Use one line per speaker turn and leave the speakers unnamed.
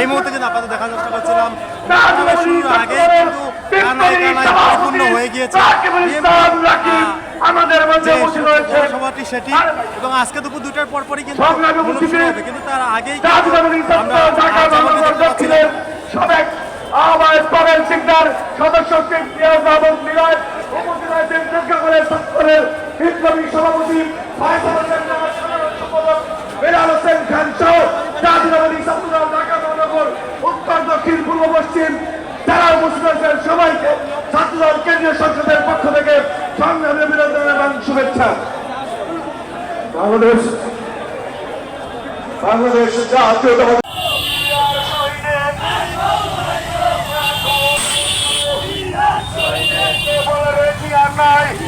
এই মুহূর্তে কিন্তু আপনাদের দেখার চেষ্টা করছিলাম। শুরুর আগে কিন্তু কানায় কানায় পরিপূর্ণ হয়ে গিয়েছে।
আমাদের মধ্যে
সভাটি সেটি এবং আজকে দুপুর দুটার পর কিন্তু কিন্তু তার আগেই আমরা
আহ্বায়ক পাবেন সিকদার সদস্য বিপ্লবী সভাপতি ফয়সাল সম্পাদক বেলাল হোসেন খান সহ জাতীয়তাবাদী Bangladesh. Bangladesh is out to the I'm not